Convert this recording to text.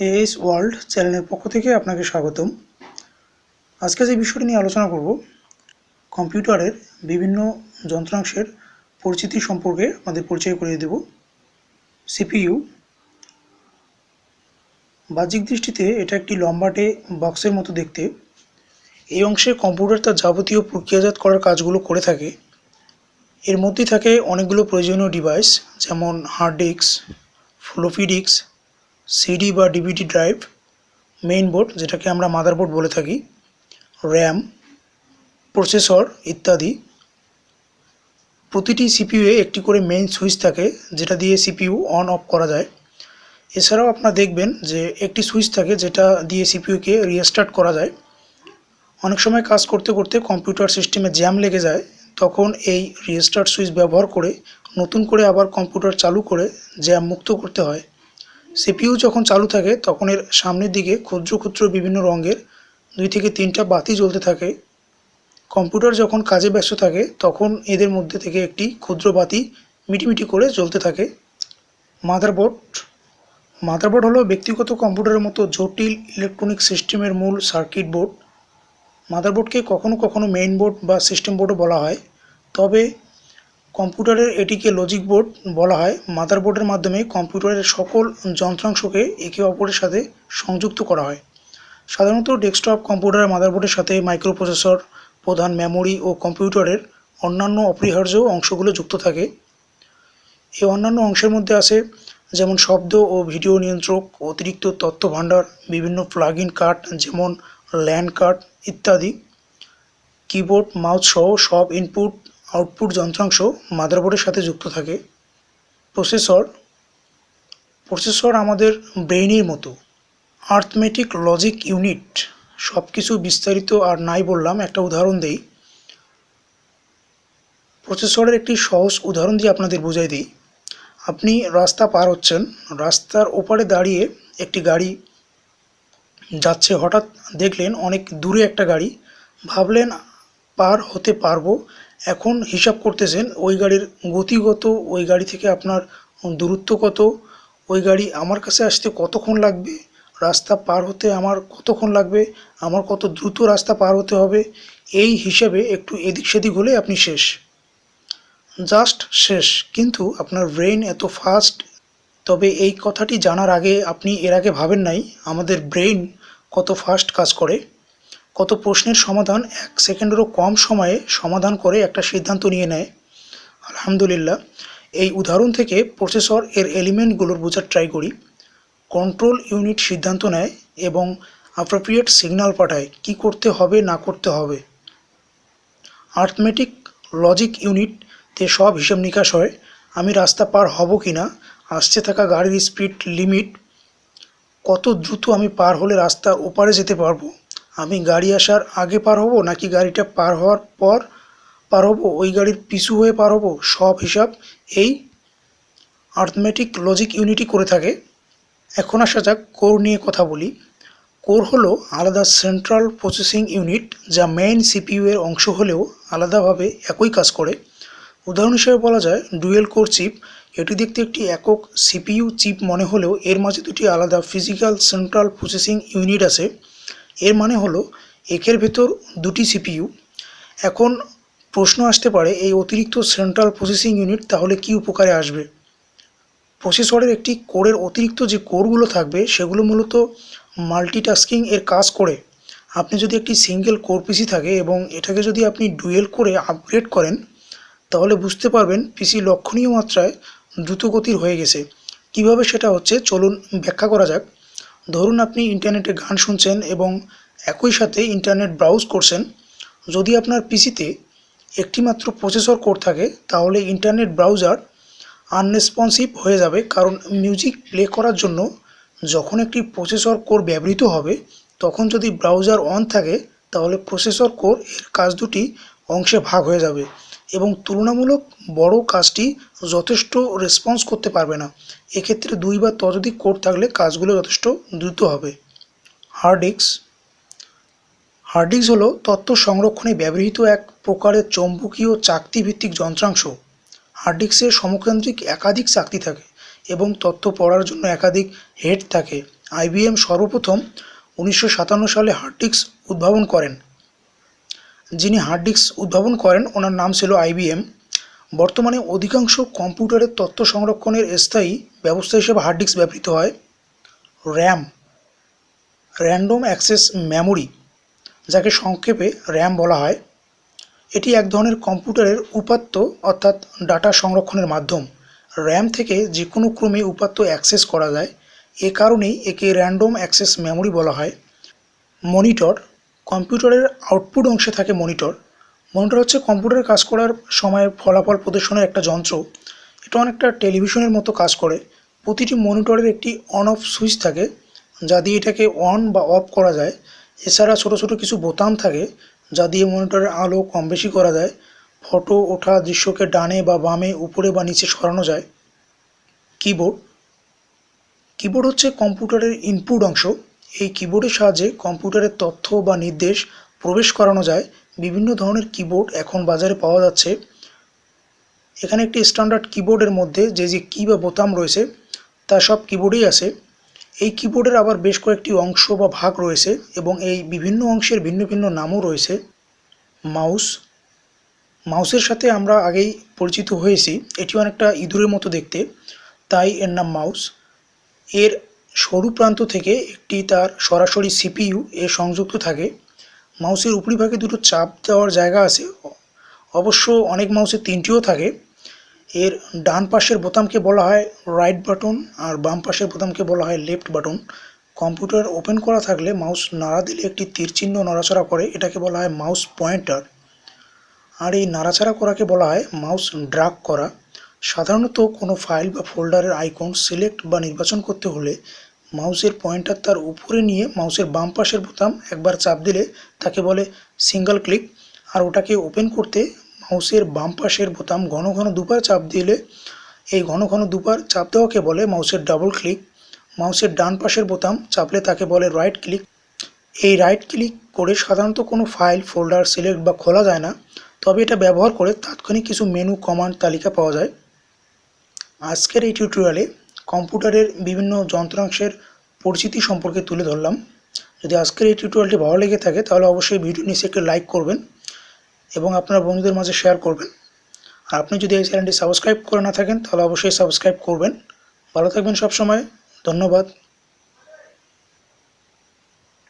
As world চ্যানেলের পক্ষ থেকে আপনাকে স্বাগতম। আজকে যে বিষয়টি নিয়ে আলোচনা করব, কম্পিউটারের বিভিন্ন যন্ত্রাংশের পরিচিতি সম্পর্কে আমাদের পরিচয় করিয়ে দেব। সিপিইউ। বাহ্যিক দৃষ্টিতে এটা একটি লম্বাটে বক্সের মতো দেখতে। এই অংশে কম্পিউটার তার যাবতীয় প্রক্রিয়াজাত করার কাজগুলো করে থাকে। এর মধ্যে থাকে অনেকগুলো প্রয়োজনীয় ডিভাইস যেমন hard disk floppy disk CD বা ডিভিডি ড্রাইভ মেইন বোর্ড যেটাকে আমরা মাদারবোর্ড বলে থাকি র্যাম প্রসেসর ইত্যাদি। প্রতিটি সিপিইউয়ে একটি করে মেইন সুইচ থাকে, যেটা দিয়ে সিপিইউ অন অফ করা যায়। এছাড়াও আপনারা দেখবেন যে একটি সুইচ থাকে, যেটা দিয়ে সিপিইউকে রিস্টার্ট করা যায়। অনেক সময় কাজ করতে করতে কম্পিউটার সিস্টেমে জ্যাম লেগে যায়, তখন এই রিস্টার্ট সুইচ ব্যবহার করে, নতুন করে আবার কম্পিউটার চালু করে জ্যাম মুক্ত করতে হয়। সিপিইউ যখন চালু থাকে, তখন এর সামনের দিকে ক্ষুদ্র ক্ষুদ্র বিভিন্ন রঙের দুই থেকে তিনটা বাতি জ্বলতে থাকে। কম্পিউটার যখন কাজে ব্যস্ত থাকে, তখন এদের মধ্যে থেকে একটি ক্ষুদ্র বাতি মিটিমিটি করে জ্বলতে থাকে। মাদারবোর্ড। মাদারবোর্ড হলো ব্যক্তিগত কম্পিউটারের মতো জটিল ইলেকট্রনিক সিস্টেমের মূল সার্কিট বোর্ড। মাদারবোর্ডকে কখনো কখনো মেইন বোর্ড বা সিস্টেম বোর্ডও বলা হয়। তবে কম্পিউটারের এটিকে লজিক বোর্ড বলা হয়। মাদারবোর্ডের মাধ্যমে কম্পিউটারের সকল যন্ত্রাংশকে একে অপরের সাথে সংযুক্ত করা হয়। সাধারণত ডেস্কটপ কম্পিউটারের মাদারবোর্ডের সাথে মাইক্রোপ্রসেসর প্রধান মেমোরি ও কম্পিউটারের অন্যান্য অপরিহার্য অংশগুলো যুক্ত থাকে। এই অন্যান্য অংশের মধ্যে আছে যেমন শব্দ ও ভিডিও নিয়ন্ত্রক, অতিরিক্ত তথ্য ভাণ্ডার, বিভিন্ন প্লাগ ইন কার্ড যেমন ল্যান্ড কার্ড ইত্যাদি। কিবোর্ড মাউস সহ সব ইনপুট আউটপুট যন্ত্রাংশ মাদারবোর্ডের সাথে যুক্ত থাকে। প্রসেসর প্রসেসর আমাদের ব্রেইনের মতো আর্থমেটিক লজিক ইউনিট সব কিছু বিস্তারিত আর নাই বললাম, একটা উদাহরণ দেই। প্রসেসরের একটি সহজ উদাহরণ দিয়ে আপনাদের বুঝাই দিই। আপনি রাস্তা পার হচ্ছেন, রাস্তার ওপারে দাঁড়িয়ে একটি গাড়ি যাচ্ছে, হঠাৎ দেখলেন অনেক দূরে একটা গাড়ি। ভাবলেন পার হতে পারব এখন হিসাব করতেছেন, ওই গাড়ির গতিগত, ওই গাড়ি থেকে আপনার দূরত্ব কত, ওই গাড়ি আমার কাছে আসতে কতক্ষণ লাগবে, রাস্তা পার হতে আমার কতক্ষণ লাগবে, আমার কত দ্রুত রাস্তা পার হতে হবে, এই হিসেবে একটু এদিক সেদিক হলে আপনি শেষ। জাস্ট শেষ, কিন্তু আপনার ব্রেন এত ফাস্ট, তবে এই কথাটি জানার আগে আপনি এর আগে ভাবেন নাই, আমাদের ব্রেন কত ফাস্ট কাজ করে। কত প্রশ্নের সমাধান এক সেকেন্ডেরও কম সময়ে সমাধান করে একটা সিদ্ধান্ত নিয়ে নেয়। আলহামদুলিল্লাহ, এই উদাহরণ থেকে প্রসেসর এর এলিমেন্টগুলোর বোঝার ট্রাই করি। কন্ট্রোল ইউনিট সিদ্ধান্ত নেয় এবং অ্যাপ্রোপ্রিয়েট সিগন্যাল পাঠায় কি করতে হবে, না করতে হবে। আর্থমেটিক লজিক ইউনিটতে সব হিসাব নিকাশ হয়, আমি রাস্তা পার হব কি না আসতে থাকা গাড়ির স্পিড লিমিট কত দ্রুত আমি পার হলে রাস্তার ওপারে যেতে পারব? আমি গাড়ি আসার আগে পার হব নাকি গাড়িটা পার হওয়ার পর পার হব? ওই গাড়ির পিছু হয়ে পার হব? সব হিসাব এই আর্থমেটিক লজিক ইউনিটই করে থাকে। এখন আসা যাক কোর নিয়ে কথা বলি। কোর হলো আলাদা সেন্ট্রাল প্রসেসিং ইউনিট যা মেইন সিপিইউ এর অংশ হলেও আলাদাভাবে একই কাজ করে। উদাহরণ হিসেবে বলা যায় ডুয়েল কোর চিপ এটি দেখতে একটি একক সিপিইউ চিপ মনে হলেও এর মাঝে দুটি আলাদা ফিজিক্যাল সেন্ট্রাল প্রসেসিং ইউনিট আছে। এর মানে হলো একের ভেতর দুটি সিপিইউ এখন প্রশ্ন আসতে পারে, এই অতিরিক্ত সেন্ট্রাল প্রসেসিং ইউনিট তাহলে কি উপকারে আসবে? প্রসেসরের একটি কোরের অতিরিক্ত যে কোরগুলো থাকবে, সেগুলো মূলত মাল্টিটাস্কিং এর কাজ করে। আপনি যদি একটি সিঙ্গেল কোর পিসি থাকে এবং এটাকে যদি আপনি ডুয়েল করে আপগ্রেড করেন, তাহলে বুঝতে পারবেন পিসি লক্ষণীয় মাত্রায় দ্রুতগতির হয়ে গেছে। কীভাবে সেটা হচ্ছে? চলুন ব্যাখ্যা করা যাক। ধরুন আপনি ইন্টারনেটে গান শুনছেন এবং একই সাথে ইন্টারনেট ব্রাউজ করছেন, যদি আপনার পিসিতে একটিমাত্র প্রসেসর কোড থাকে, তাহলে ইন্টারনেট ব্রাউজার আনরেসপন্সিভ হয়ে যাবে কারণ মিউজিক প্লে করার জন্য যখন একটি প্রসেসর কোর ব্যবহৃত হবে, তখন যদি ব্রাউজার অন থাকে, তাহলে প্রসেসর কোর এর কাজ দুটি অংশে ভাগ হয়ে যাবে। এবং তুলনামূলক বড় কাজটি যথেষ্ট রেসপন্স করতে পারবে না। এক্ষেত্রে দুই বা ততোধিক কোড থাকলে কাজগুলো যথেষ্ট দ্রুত হবে। হার্ড ডিস্ক হার্ড ডিস্ক হলো তথ্য সংরক্ষণে ব্যবহৃত এক প্রকারের চৌম্বকীয় চাকতিভিত্তিক যন্ত্রাংশ। হার্ড ডিস্কের সমকেন্দ্রিক একাধিক চাকতি থাকে এবং তথ্য পড়ার জন্য একাধিক হেড থাকে। আইবিএম সর্বপ্রথম উনিশশো সাতান্ন সালে হার্ড ডিস্ক উদ্ভাবন করেন। যিনি হার্ড ডিস্ক উদ্ভাবন করেন, ওনার নাম ছিল আইবিএম বর্তমানে অধিকাংশ কম্পিউটারের তথ্য সংরক্ষণের স্থায়ী ব্যবস্থা হিসেবে হার্ড ডিস্ক ব্যবহৃত হয়। র্যাম র্যান্ডম অ্যাক্সেস মেমোরি যাকে সংক্ষেপে র্যাম বলা হয়। এটি এক ধরনের কম্পিউটারের উপাত্ত অর্থাৎ ডাটা সংরক্ষণের মাধ্যম। র্যাম থেকে যে কোনো ক্রমে উপাত্ত অ্যাক্সেস করা যায়। এ কারণেই একে র্যান্ডম অ্যাক্সেস মেমোরি বলা হয়। মনিটর কম্পিউটারের আউটপুট অংশে থাকে মনিটর। মনিটর হচ্ছে কম্পিউটারে কাজ করার সময় ফলাফল প্রদর্শনের একটা যন্ত্র। এটা অনেকটা টেলিভিশনের মতো কাজ করে। প্রতিটি মনিটরের একটি অন অফ সুইচ থাকে, যা দিয়ে এটাকে অন বা অফ করা যায়। এছাড়া ছোটো ছোটো কিছু বোতাম থাকে, যা দিয়ে মনিটরের আলো কম বেশি করা যায়। ফটো, ওঠা, দৃশ্যকে ডানে বা বামে, উপরে বা নিচে সরানো যায়। কিবোর্ড। কিবোর্ড হচ্ছে কম্পিউটারের ইনপুট অংশ। এই কিবোর্ডের সাহায্যে কম্পিউটারের তথ্য বা নির্দেশ প্রবেশ করানো যায়। বিভিন্ন ধরনের কিবোর্ড এখন বাজারে পাওয়া যাচ্ছে। এখানে একটি স্ট্যান্ডার্ড কিবোর্ডের মধ্যে যে যে কি বা বোতাম রয়েছে, তা সব কিবোর্ডেই আছে। এই কিবোর্ডের আবার বেশ কয়েকটি অংশ বা ভাগ রয়েছে এবং এই বিভিন্ন অংশের ভিন্ন ভিন্ন নামও রয়েছে। মাউস। মাউসের সাথে আমরা আগেই পরিচিত হয়েছি। এটি অনেকটা ইঁদুরের মতো দেখতে। তাই এর নাম মাউস। এর সরু প্রান্ত থেকে একটি তার সরাসরি সিপিইউ এ সংযুক্ত থাকে। মাউসের উপরিভাগে দুটো চাপ দেওয়ার জায়গা আছে। অবশ্য অনেক মাউসের তিনটিও থাকে। এর ডান পাশের বোতামকে বলা হয় রাইট বাটন আর বাম পাশের বোতামকে বলা হয় লেফট বাটন কম্পিউটার ওপেন করা থাকলে মাউস নাড়া দিলে একটি তীর চিহ্ন নড়াচড়া করে, এটাকে বলা হয় মাউস পয়েন্টার। আর এই নাড়াচাড়া করাকে বলা হয় মাউস ড্রাগ করা। সাধারণত কোনো ফাইল বা ফোল্ডারের আইকন সিলেক্ট বা নির্বাচন করতে হলে মাউসের পয়েন্টার তার উপরে নিয়ে মাউসের বাম পাশের বোতাম একবার চাপ দিলে তাকে বলে সিঙ্গেল ক্লিক। আর ওটাকে ওপেন করতে মাউসের বাম পাশের বোতাম ঘন ঘন দুবার চাপ দিলে, এই ঘন ঘন দুবার চাপ দেওয়াকে বলে মাউসের ডাবল ক্লিক। মাউসের ডান পাশের বোতাম চাপলে তাকে বলে রাইট ক্লিক। এই রাইট ক্লিক করে সাধারণত কোনো ফাইল, ফোল্ডার, সিলেক্ট বা খোলা যায় না। তবে এটা ব্যবহার করে তাৎক্ষণিক কিছু মেনু, কমান্ড, তালিকা পাওয়া যায়। আজকের এই টিউটোরিয়ালে কম্পিউটারের বিভিন্ন যন্ত্রাংশের পরিচিতি সম্পর্কে তুলে ধরলাম। যদি আজকের এই টিউটোরিয়ালটি ভালো লেগে থাকে, তাহলে অবশ্যই ভিডিও নিচে একটি লাইক করবেন এবং আপনার বন্ধুদের মাঝে শেয়ার করবেন। আর আপনি যদি এই চ্যানেলটি সাবস্ক্রাইব করে না থাকেন, তাহলে অবশ্যই সাবস্ক্রাইব করবেন। ভালো থাকবেন সবসময়। ধন্যবাদ।